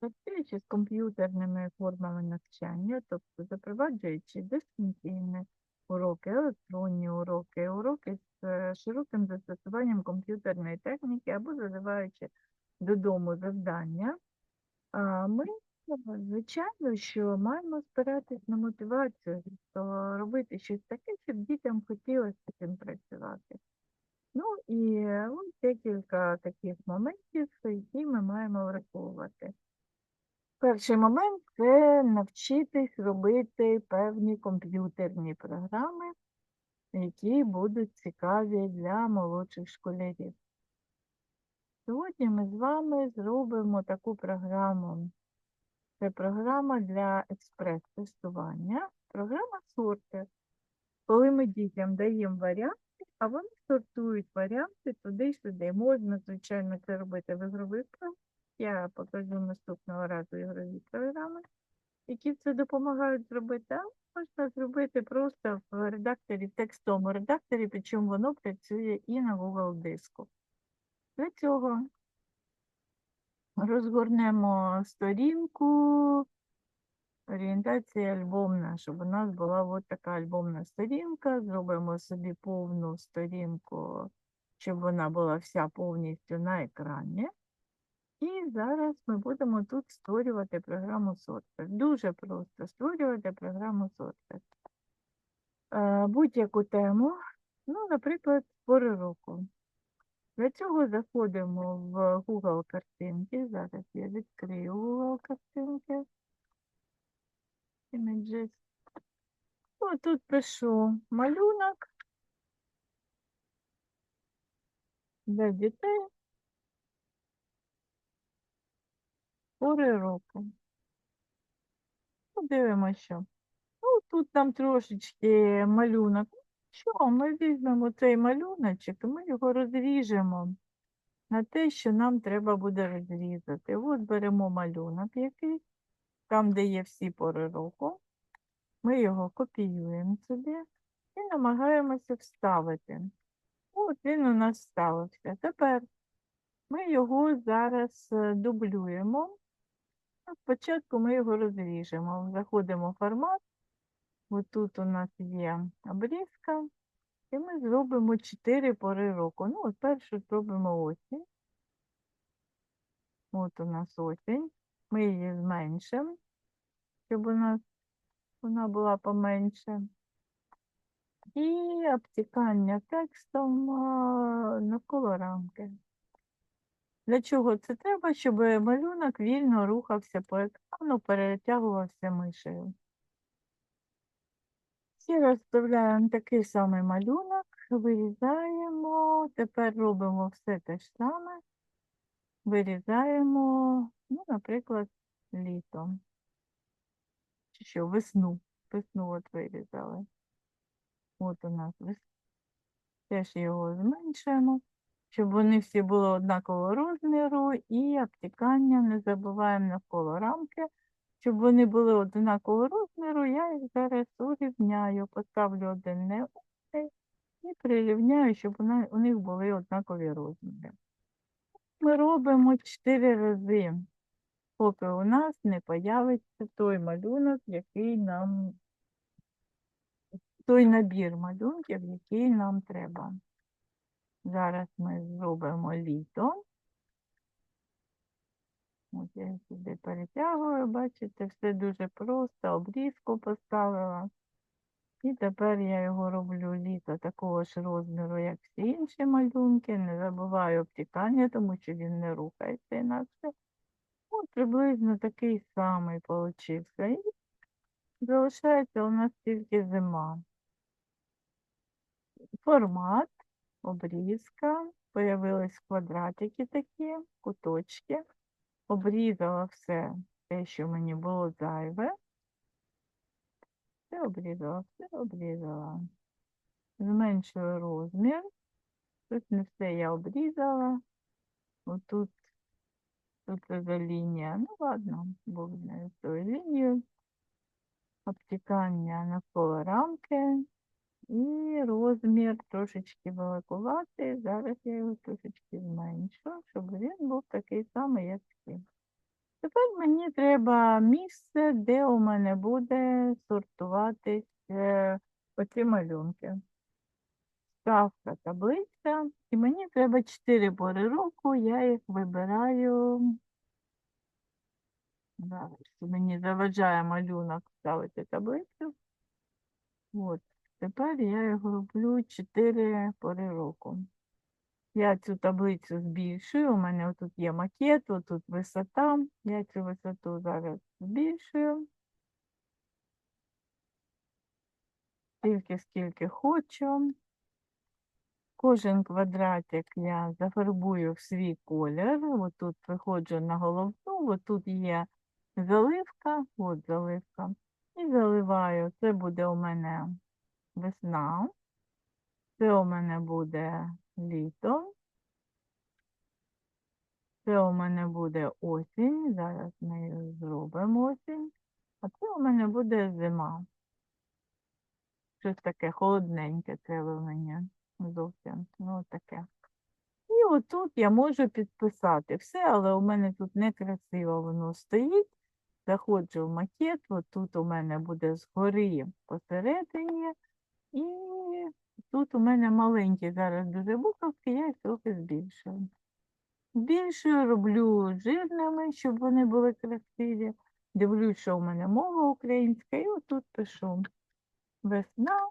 Працюючи з комп'ютерними формами навчання, тобто запроваджуючи дистанційні уроки, електронні уроки, уроки з е, широким застосуванням комп'ютерної техніки або задаваючи додому завдання, ми, звичайно, що маємо спиратись на мотивацію, тобто робити щось таке, щоб дітям хотілося цим працювати. Ну і е, ось декілька таких моментів, які ми маємо враховувати. Перший момент це навчитись робити певні комп'ютерні програми, які будуть цікаві для молодших школярів. Сьогодні ми з вами зробимо таку програму. Це програма для експрес-тестування, програма сортер. Коли ми дітям даємо варіанти, а вони сортують варіанти туди-сюди. Можна, звичайно, це робити в ігрових програмах. Я покажу наступного разу ігрові програми, які це допомагають зробити, а можна зробити просто в редакторі, в текстовому редакторі, причому воно працює і на Google диску. Для цього розгорнемо сторінку, орієнтація альбомна, щоб у нас була от така альбомна сторінка. Зробимо собі повну сторінку, щоб вона була вся повністю на екрані. І зараз ми будемо тут створювати програму Software. Дуже просто створювати програму Software. Е, Будь-яку тему, ну, наприклад, пори року. Для цього заходимо в Google картинки. Зараз я відкрию Google картинки. Images. О, тут пишу малюнок для дітей. Пори року. Подивимося, що. Ну, тут там трошечки малюнок. Що, ми візьмемо цей малюночок і ми його розріжемо на те, що нам треба буде розрізати. От беремо малюнок якийсь, там, де є всі пори року. Ми його копіюємо сюди і намагаємося вставити. От він у нас вставився. Тепер ми його зараз е, дублюємо. Спочатку ми його розріжемо. Заходимо в формат. Ось тут у нас є обрізка. І ми зробимо 4 пори року. Ну, от першу зробимо осінь. От у нас осінь. Ми її зменшимо, щоб у нас вона була поменше. І обтікання текстом а, навколо рамки. Для чого це треба? Щоб малюнок вільно рухався по екрану, перетягувався мишею. Ще раз вставляємо такий самий малюнок, вирізаємо, тепер робимо все те ж саме, вирізаємо, ну, наприклад, літо. Чи що, весну. Весну от вирізали. От у нас весна. Теж його зменшуємо, щоб вони всі були однакового розміру і обтікання не забуваємо навколо рамки. Щоб вони були однакового розміру, я їх зараз урівняю, поставлю один не і прирівняю, щоб у них були однакові розміри. Ми робимо 4 рази, поки у нас не появиться той малюнок, який нам, той набір малюнків, який нам треба. Зараз ми зробимо літо. От я сюди перетягую, бачите, все дуже просто, обрізку поставила. І тепер я його роблю літо такого ж розміру, як всі інші малюнки. Не забуваю обтікання, тому що він не рухається інакше. От приблизно такий самий получився. І залишається у нас тільки зима. Формат, обрізка, появились квадратики такі, куточки обрізала все те, що мені було зайве. Все обрізала, все обрізала. Зменшую розмір. Тут не все я обрізала. Отут тут вже лінія. Ну ладно, знає з тою лінією. Обтікання навколо рамки. Розмір трошечки великуватий. Зараз я його трошечки зменшу, щоб він був такий самий, як всі. Тепер мені треба місце, де у мене буде сортуватись е, оці малюнки. Ставка таблиця, і мені треба чотири пори року, я їх вибираю. Зараз мені заважає малюнок ставити таблицю. От, тепер я його роблю 4 пори року. Я цю таблицю збільшую, у мене тут є макет, тут висота. Я цю висоту зараз збільшую. Стільки, скільки хочу. Кожен квадратик я зафарбую в свій колір. От тут виходжу на головну, от тут є заливка, от заливка. І заливаю. Це буде у мене весна. Це у мене буде літо. Це у мене буде осінь. Зараз ми зробимо осінь. А це у мене буде зима. Щось таке холодненьке у мене зовсім. Ну, таке. І отут я можу підписати все, але у мене тут некрасиво воно стоїть. Заходжу в макет, отут у мене буде згори посередині. І тут у мене маленькі зараз дуже буковки, я їх трохи збільшую. Збільшую, роблю жирними, щоб вони були красиві. Дивлюсь, що у мене мова українська, і отут пишу весна.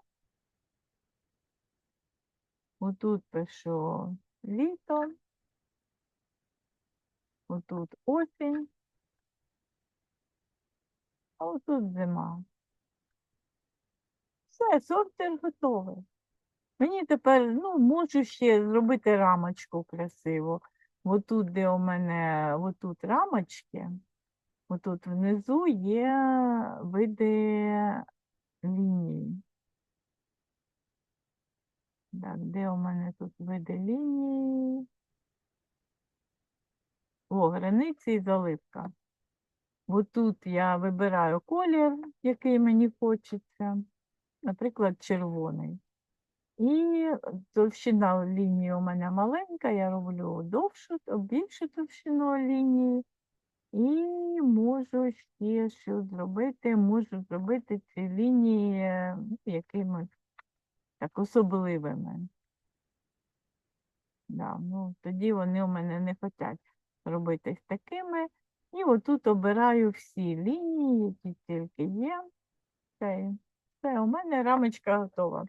Отут пишу літо. Отут осінь. А отут зима. Все, сортир готовий. Мені тепер, ну, можу ще зробити рамочку красиву. Отут, де у мене, отут рамочки, отут внизу є види ліній. Так, де у мене тут види лінії? О, границі і заливка. Отут я вибираю колір, який мені хочеться, наприклад, червоний. І товщина лінії у мене маленька, я роблю довшу, більшу товщину лінії. І можу ще що зробити, можу зробити ці лінії ну, якимось так особливими. Да, ну, тоді вони у мене не хочуть робитись такими. І отут обираю всі лінії, які тільки є. Все, все, у мене рамочка готова.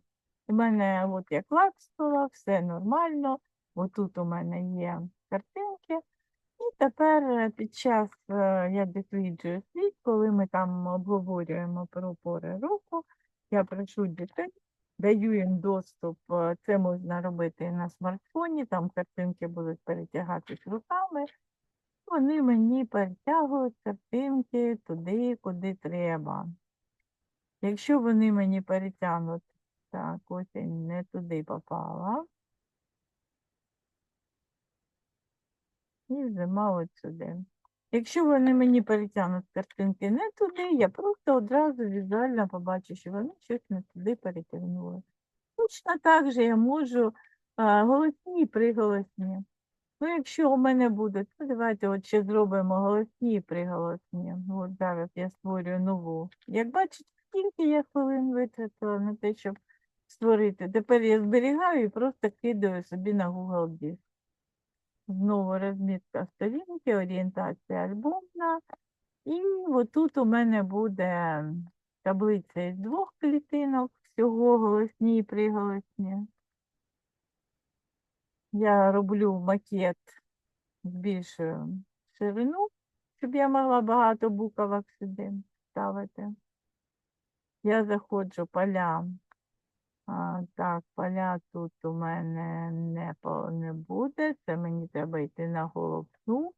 У мене от я клацнула, все нормально. Отут у мене є картинки. І тепер е, під час е, я досліджую світ, коли ми там обговорюємо про пори року, я прошу дітей, даю їм доступ. е, Це можна робити на смартфоні, там картинки будуть перетягатись руками. Вони мені перетягують картинки туди, куди треба. Якщо вони мені перетягнуть, так, осінь не туди попала. І зима от сюди. Якщо вони мені перетягнуть картинки не туди, я просто одразу візуально побачу, що вони щось не туди перетягнули. Точно так же я можу а, голосні приголосні. Ну, якщо у мене буде, то давайте от ще зробимо голосні приголосні. От зараз я створюю нову. Як бачите, скільки я хвилин витратила на те, щоб створити. Тепер я зберігаю і просто кидаю собі на Google Диск. Знову розмітка сторінки, орієнтація альбомна. І отут у мене буде таблиця із двох клітинок, всього голосні і приголосні. Я роблю макет, збільшую ширину, щоб я могла багато буквок сюди ставити. Я заходжу поля. А, так, поля тут у мене не, не буде, це мені треба йти на головну,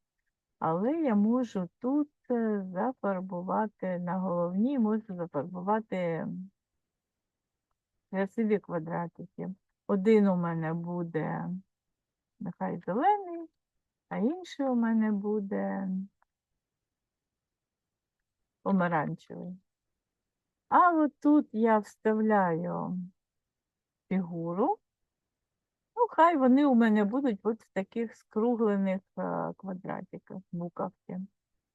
але я можу тут е, зафарбувати на головній, можу зафарбувати красиві квадратики. Один у мене буде нехай зелений, а інший у мене буде помаранчевий. А от тут я вставляю фігуру. Ну, хай вони у мене будуть от в таких скруглених квадратиках, буковки.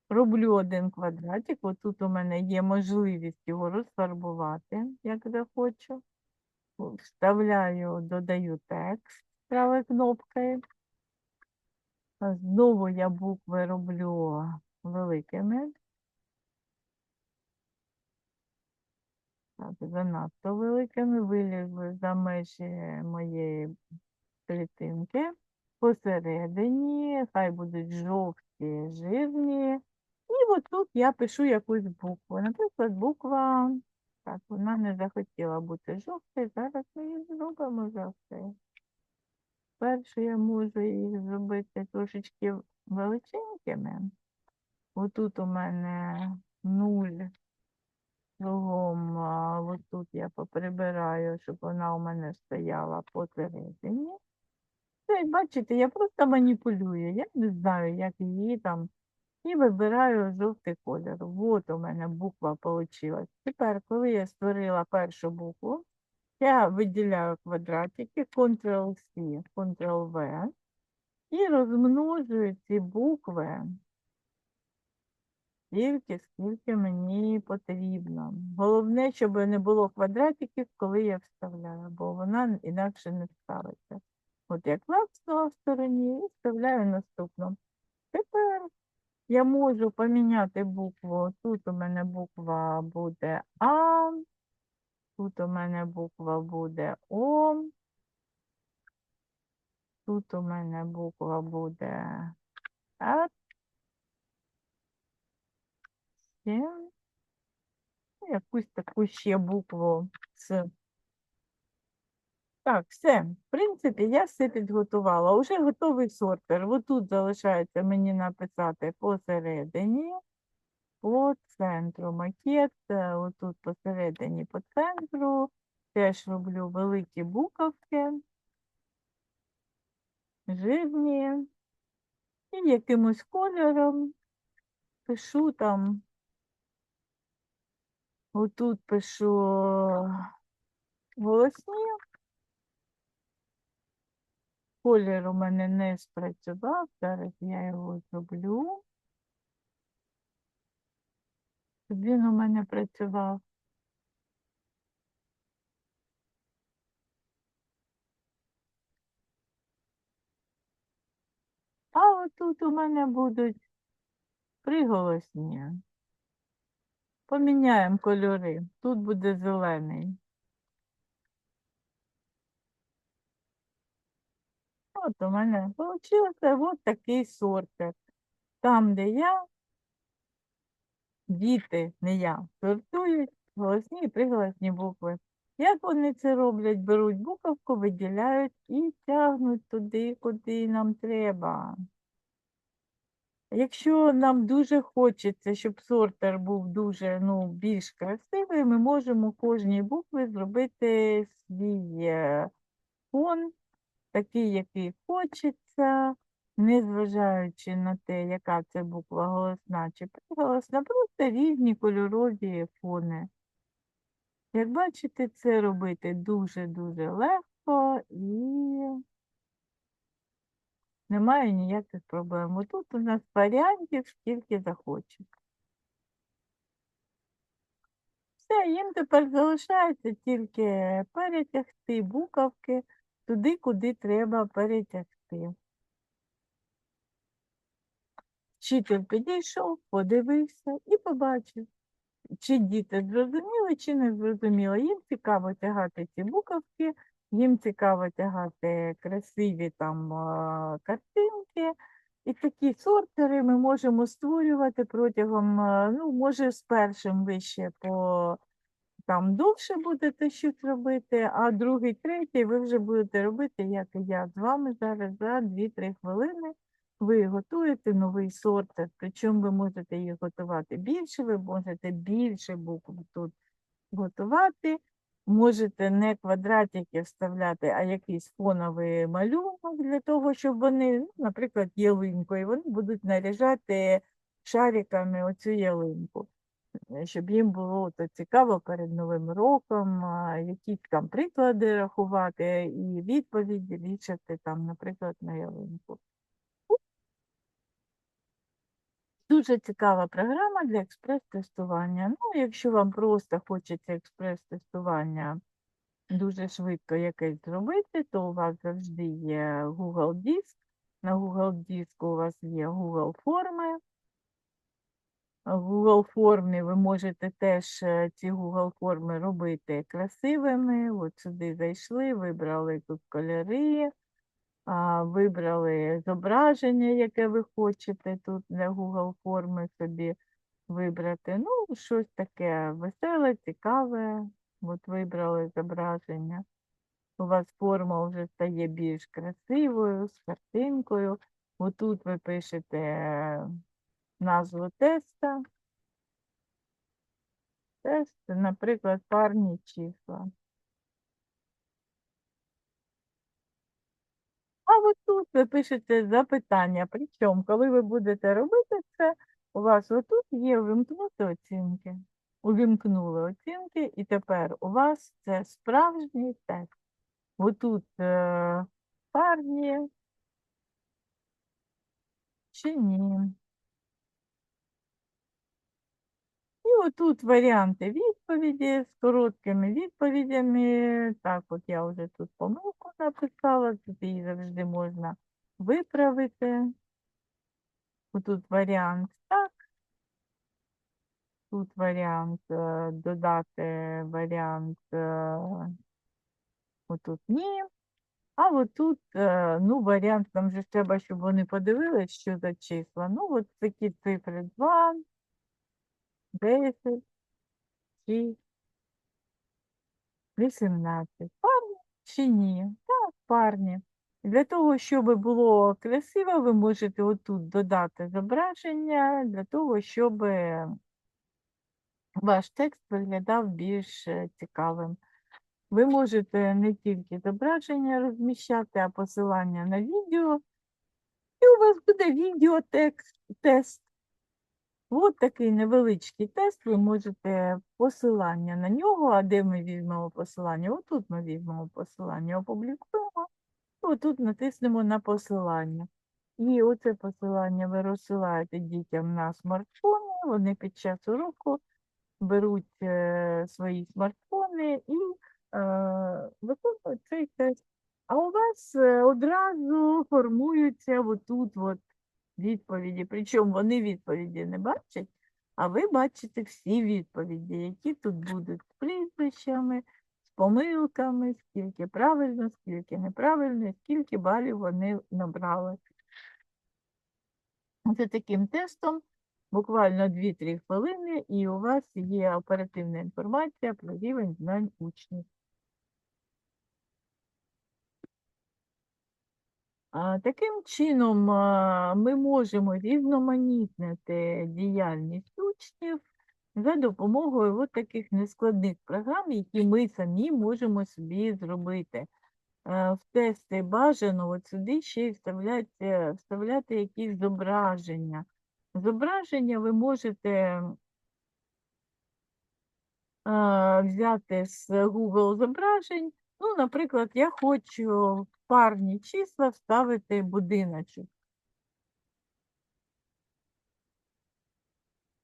роблю один квадратик. Отут у мене є можливість його розфарбувати, як захочу. Вставляю, додаю текст правою кнопкою. Знову я букви роблю великими. Так, занадто великими, вилізли за межі моєї клітинки. Посередині, хай будуть жовті, жирні. І отут я пишу якусь букву. Наприклад, буква. Так, вона не захотіла бути жовтою. Зараз ми її зробимо жовтою. Перше я можу їх зробити трошечки величенькими. Отут у мене нуль. Кругом, а, отут я поприбираю, щоб вона у мене стояла посередині. Це, бачите, я просто маніпулюю. Я не знаю, як її там. І вибираю жовтий колір. От у мене буква вийшла. Тепер, коли я створила першу букву, я виділяю квадратики, Ctrl-C, Ctrl-V і розмножую ці букви стільки, скільки мені потрібно. Головне, щоб не було квадратиків, коли я вставляю, бо вона інакше не ставиться. От я клацнула в стороні і вставляю наступну. Тепер я можу поміняти букву. Тут у мене буква буде А, тут у мене буква буде О, тут у мене буква буде С. Ще. Якусь таку ще букву з. Так, все. В принципі, я все підготувала. Уже готовий сортер. Отут залишається мені написати посередині, по центру макет. е, Отут посередині по центру. Теж роблю великі буковки, жирні. І якимось кольором пишу там. Отут пишу голосні. Колір у мене не спрацював. Зараз я його зроблю. Він у мене працював. А отут у мене будуть приголосні. Поміняємо кольори. Тут буде зелений. От у мене вийшло от такий сортик. Там, де я, діти, не я, сортують голосні і приголосні букви. Як вони це роблять? Беруть буковку, виділяють і тягнуть туди, куди нам треба. Якщо нам дуже хочеться, щоб сортер був дуже ну, більш красивий, ми можемо кожній букві зробити свій е, фон, такий, який хочеться, незважаючи на те, яка це буква голосна чи приголосна, просто різні кольорові фони. Як бачите, це робити дуже-дуже легко і немає ніяких проблем. Тут у нас варіантів скільки захочуть. Все, їм тепер залишається тільки перетягти буковки туди, куди треба перетягти. Вчитель підійшов, подивився і побачив, чи діти зрозуміли, чи не зрозуміли. Їм цікаво тягати ці буковки, їм цікаво тягати красиві там картинки. І такі сортери ми можемо створювати протягом, ну, може, з першим ви ще по там довше будете щось робити, а другий, третій ви вже будете робити, як і я з вами зараз за 2-3 хвилини. Ви готуєте новий сортер, причому ви можете їх готувати більше, ви можете більше букв тут готувати. Можете не квадратики вставляти, а якийсь фоновий малюнок для того, щоб вони, ну, наприклад, ялинку, і вони будуть наряжати шариками оцю ялинку, е, щоб їм було то цікаво перед Новим роком, якісь там приклади рахувати і відповіді вішати там, наприклад, на ялинку. Дуже цікава програма для експрес-тестування. Ну, якщо вам просто хочеться експрес-тестування дуже швидко якесь зробити, то у вас завжди є Google Диск. На Google Диску у вас є Google форми. В Google формі ви можете теж е, ці Google форми робити красивими. От сюди зайшли, вибрали тут кольори, вибрали зображення, яке ви хочете тут для Google форми собі вибрати. Ну, щось таке веселе, цікаве. От вибрали зображення. У вас форма вже стає більш красивою, з картинкою. Отут ви пишете е, назву теста. Тест, наприклад, парні числа. А от тут ви пишете запитання. Причому, коли ви будете робити це, у вас отут є вимкнути оцінки. Увімкнули оцінки, і тепер у вас це справжній текст. Отут е, парні чи ні. І отут варіанти відповіді з короткими відповідями. Так, от я вже тут помилку написала, тут її завжди можна виправити. Отут варіант так. Тут варіант е, додати варіант е, отут ні. А отут, е, ну, варіант, там же треба, щоб вони подивились, що за числа. Ну, от такі цифри 2, 10, 6, 18. Парні чи ні? Так, парні. Для того, щоб було красиво, ви можете отут додати зображення, для того, щоб ваш текст виглядав більш е, цікавим. Ви можете не тільки зображення розміщати, а посилання на відео. І у вас буде відеотекст, тест. От такий невеличкий тест, ви можете посилання на нього, а де ми візьмемо посилання? Отут ми візьмемо посилання, опублікуємо, отут натиснемо на посилання. І оце посилання ви розсилаєте дітям на смартфони, вони під час уроку беруть е, свої смартфони і е, виконують цей тест. А у вас е, одразу формуються отут от відповіді. Причому вони відповіді не бачать, а ви бачите всі відповіді, які тут будуть з прізвищами, з помилками, скільки правильно, скільки неправильно, скільки балів вони набрали. За таким тестом буквально 2-3 хвилини, і у вас є оперативна інформація про рівень знань учнів. Таким чином ми можемо різноманітнити діяльність учнів за допомогою от таких нескладних програм, які ми самі можемо собі зробити. Е, В тести бажано от сюди ще й вставляти, вставляти якісь зображення. Зображення ви можете взяти з Google зображень. Ну, наприклад, я хочу в парні числа вставити будиночок.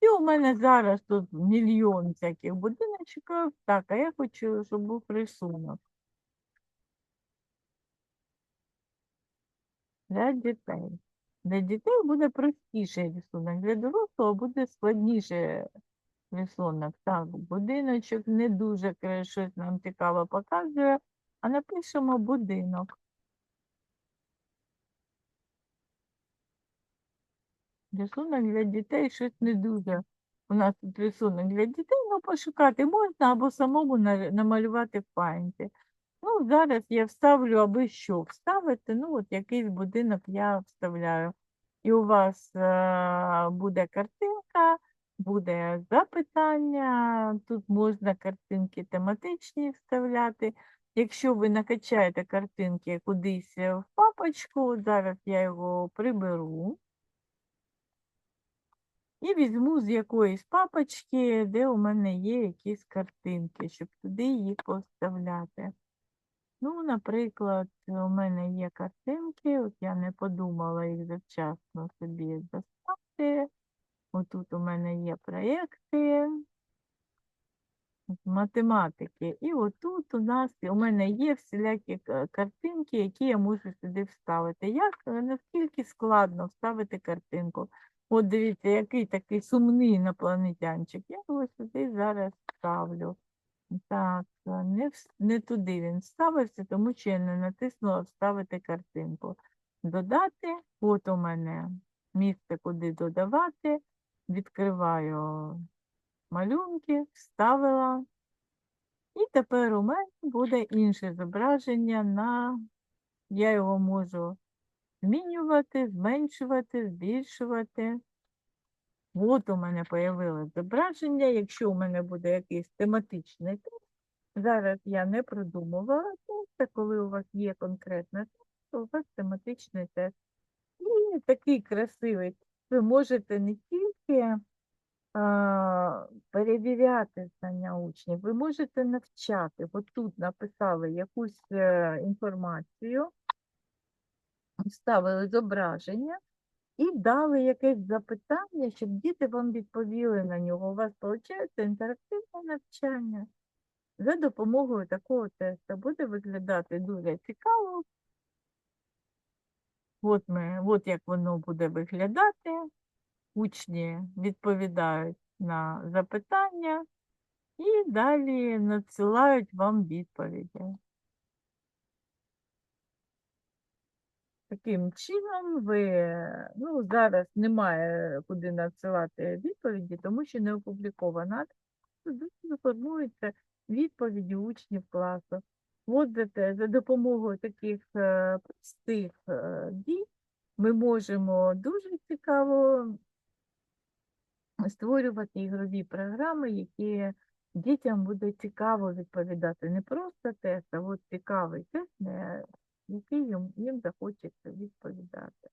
І у мене зараз тут мільйон всяких будиночків. Так, а я хочу, щоб був рисунок. Для дітей. Для дітей буде простіший рисунок, для дорослого буде складніше рисунок. Так, будиночок не дуже щось нам цікаво показує, а напишемо будинок. Рисунок для дітей щось не дуже. У нас тут рисунок для дітей, ну пошукати можна або самому намалювати в пам'яті. Ну, зараз я вставлю, аби що вставити. Ну, от якийсь будинок я вставляю. І у вас е, буде картинка, буде запитання. Тут можна картинки тематичні вставляти. Якщо ви накачаєте картинки кудись в папочку, зараз я його приберу. І візьму з якоїсь папочки, де у мене є якісь картинки, щоб туди їх поставляти. Ну, наприклад, у мене є картинки, от я не подумала їх завчасно собі доставити. Отут у мене є проєкти з математики. І отут у нас у мене є всілякі картинки, які я можу сюди вставити. Як е, наскільки складно вставити картинку? От дивіться, який такий сумний інопланетянчик. Я його сюди зараз вставлю. Так, е, не, не туди він вставився, тому що я не натиснула вставити картинку. Додати, от у мене місце, куди додавати. Відкриваю малюнки, вставила. І тепер у мене буде інше зображення на, я його можу змінювати, зменшувати, збільшувати. От у мене появилось зображення. Якщо у мене буде якийсь тематичний тест, зараз я не продумувала тест, коли у вас є конкретний тест, то у вас тематичний тест. І такий красивий ви можете не тільки перевіряти знання учнів, ви можете навчати. От тут написали якусь е, інформацію, вставили зображення і дали якесь запитання, щоб діти вам відповіли на нього. У вас виходить інтерактивне навчання. За допомогою такого тесту буде виглядати дуже цікаво. От, ми, от як воно буде виглядати. Учні відповідають на запитання і далі надсилають вам відповіді. Таким чином ви, ну, зараз немає куди надсилати відповіді, тому що не опублікована. Тут формуються відповіді учнів класу. От за, допомогою таких е, простих е, дій ми можемо дуже цікаво створювати ігрові програми, які дітям буде цікаво відповідати. Не просто тест, а от цікавий тест, який їм, їм захочеться відповідати.